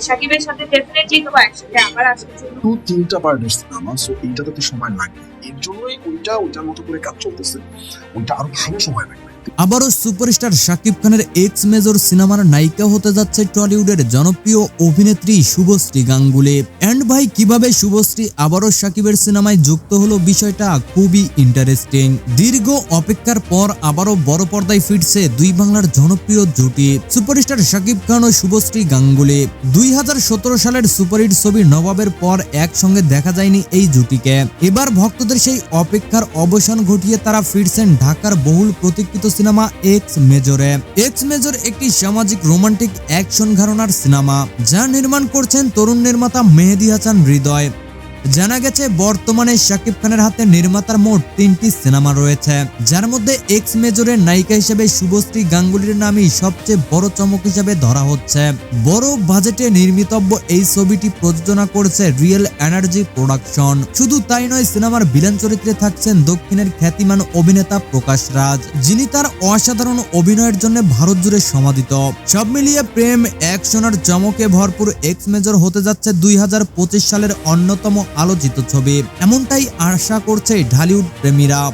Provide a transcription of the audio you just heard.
সাকিবের সাথে ডেফিনেটলি তোমার একসাথে আবার আসার জন্য। তো তিনটা পার্টের সিনেমা সো এইটাতে তো সময় লাগবে। এর জন্যই ওইটা, ওইটার মতো করে কাজ চলতেছে। ওইটা আরও ভালো সময় লাগবে। আবারও সুপারস্টার শাকিব খানের এক্স মেজর সিনেমার নায়িকা হতে যাচ্ছে টলিউডের জনপ্রিয় অভিনেত্রী শুভশ্রী গাঙ্গুলি। এন্ড ভাই, কীভাবে শুভশ্রী আবারও শাকিবের সিনেমায় যুক্ত হলো বিষয়টা খুবই ইন্টারেস্টিং দীর্ঘ অপেক্ষার পর আবারও বড় পর্দায় ফিরছে দুই বাংলার জনপ্রিয় জুটি, সুপারস্টার শাকিব খান ও শুভশ্রী গাঙ্গুলি। দুই হাজার সতেরো সালের সুপারহিট ছবি নবাবের পর একসঙ্গে দেখা যায়নি এই জুটিকে। এবার ভক্তদের সেই অপেক্ষার অবসান ঘটিয়ে তারা ফিরছেন ঢাকার বহুল প্রতীক্ষিত সিনেমা এক্স মেজরে এক্স মেজর একটি সামাজিক রোমান্টিক অ্যাকশন ঘরানার সিনেমা, যা নির্মাণ করছেন তরুণ নির্মাতা মেহেদি হাসান হৃদয়। জানা গেছে, বর্তমানে শাকিব খানের হাতে নির্মাতার মোট তিনটি সিনেমা রয়েছে। যার মধ্যে এক্স মেজরের নায়িকা হিসেবে শুভশ্রী গাঙ্গুলির নামই সবচেয়ে বড় চমক হিসেবে ধরা হচ্ছে। বড় বাজেটে নির্মিতব্য এই ছবিটি প্রযোজনা করছে রিয়েল এনার্জি প্রোডাকশন শুধু তাই নয়, সিনেমার ভিলেন চরিত্রে থাকছেন দক্ষিণের খ্যাতিমান অভিনেতা প্রকাশ রাজ, যিনি তার অসাধারণ অভিনয়ের জন্য ভারত জুড়ে সমাদিত। সব মিলিয়ে প্রেম, অ্যাকশন আর চমকে ভরপুর এক্স মেজর হতে যাচ্ছে দুই হাজার পঁচিশ সালের অন্যতম আলোচিত ছবি। এমনটাই আশা করছে ঢালিউড প্রেমীরা।